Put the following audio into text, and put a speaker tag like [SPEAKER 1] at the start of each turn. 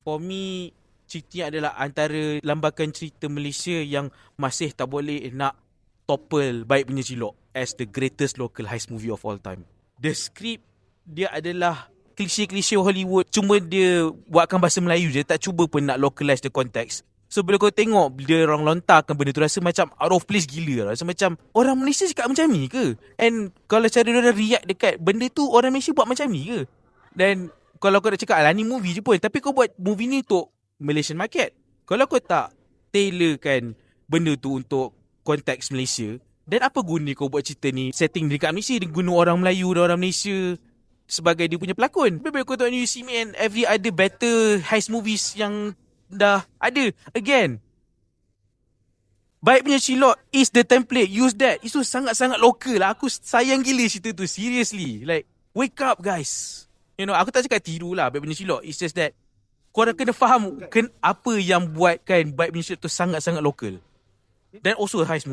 [SPEAKER 1] For me, cerita adalah antara lambakan cerita Malaysia yang masih tak boleh nak topple Baik Punya Cilok as the greatest local heist movie of all time. The script dia adalah klise-klise Hollywood cuma dia buatkan bahasa Melayu je tak cuba pun nak localize the context. So bila kau tengok dia orang lontarkan benda tu rasa macam out of place gila. Rasa macam orang Malaysia cakap macam ni ke? And kalau cara dia react dekat benda tu orang Malaysia buat macam ni ke? Dan kalau kau nak cakap lah ni movie je pun tapi kau buat movie ni untuk Malaysian market. Kalau kau tak tailorkan benda tu untuk konteks Malaysia, dan apa guna kau buat cerita ni setting dekat Malaysia dia guna orang Melayu dan orang Malaysia sebagai dia punya pelakon. Lebih kau tengok You See Me and every other better heist movies yang dah ada. Again, Baik punya Shilot is the template. Use that. Itu sangat-sangat local lah. Aku sayang gila cerita tu. Seriously. Like, wake up guys. You know, aku tak cakap tiru lah Baik punya Shilot. It's just that korang kena faham ken, apa yang buatkan Baik punya Shilot tu sangat-sangat local. Dan also heist movie.